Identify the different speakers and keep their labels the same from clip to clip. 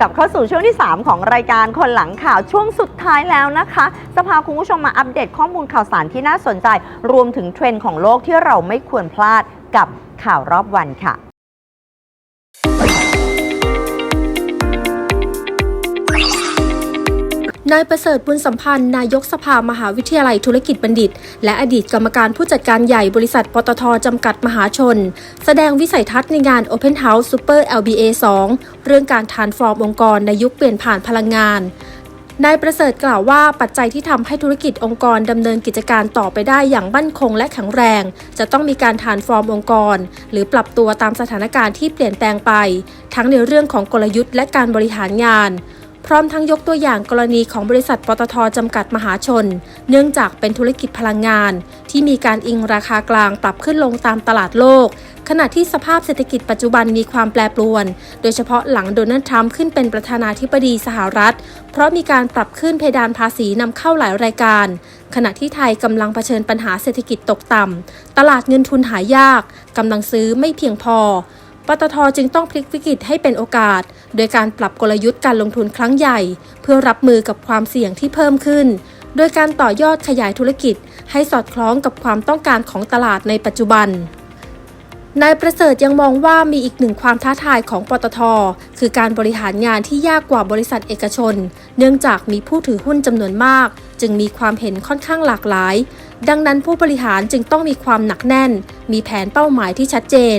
Speaker 1: กลับเข้าสู่ช่วงที่ 3 ของรายการคนหลังข่าวช่วงสุดท้ายแล้วนะคะจะพาคุณผู้ชมมาอัปเดตข้อมูลข่าวสารที่น่าสนใจ รวมถึงเทรนด์ของโลกที่เราไม่ควรพลาดกับข่าวรอบวันค่ะ
Speaker 2: นายประเสริฐบุญสัมพันธ์ นายกสภามหาวิทยาลัยธุรกิจบัณฑิต และอดีตกรรมการผู้จัดการใหญ่บริษัท ปตทจำกัดมหาชน แสดงวิสัยทัศน์ในงาน Open House Super LBA 2 เรื่องการทานฟอร์มองค์กรในยุคเปลี่ยนผ่านพลังงานนายประเสริฐกล่าวว่าปัจจัยที่ทำให้ธุรกิจองค์กรดำเนินกิจการต่อไปได้อย่างมั่นคงและแข็งแรง จะต้องมีการทานฟอร์มองค์กร หรือปรับตัวตามสถานการณ์ที่เปลี่ยนแปลงไป ทั้งในเรื่องของกลยุทธ์และการบริหารงาน พร้อมทั้งยกตัวอย่างกรณีของบริษัทปตทจำกัดมหาชน เนื่องจากเป็นธุรกิจพลังงาน ที่มีการอิงราคากลางปรับขึ้นลงตามตลาดโลก ขณะที่สภาพเศรษฐกิจปัจจุบันมีความแปรปรวน โดยเฉพาะหลังโดนัลด์ทรัมป์ขึ้นเป็นประธานาธิบดีสหรัฐ เพราะมีการปรับขึ้นเพดานภาษีนำเข้าหลายรายการ ขณะที่ไทยกำลังเผชิญปัญหาเศรษฐกิจตกต่ำตลาดเงินทุนหายากกำลังซื้อไม่เพียงพอ ปตทจึงต้องพลิกวิกฤตให้เป็นโอกาส โดยการปรับกลยุทธ์การลงทุนครั้งใหญ่ เพื่อรับมือกับความเสี่ยงที่เพิ่มขึ้น โดยการต่อยอดขยายธุรกิจ ให้สอดคล้องกับความต้องการของตลาดในปัจจุบันนายประเสริฐยังมองว่ามีอีกหนึ่งความท้าทายของปตท คือการบริหารงานที่ยากกว่าบริษัทเอกชน เนื่องจากมีผู้ถือหุ้นจำนวนมาก จึงมีความเห็นค่อนข้างหลากหลาย ดังนั้นผู้บริหารจึงต้องมีความหนักแน่น มีแผนเป้าหมายที่ชัดเจน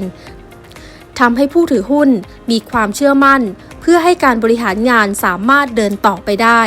Speaker 2: ทำให้ผู้ถือหุ้นมีความเชื่อมั่น เพื่อให้การบริหารงานสามารถเดินต่อไปได้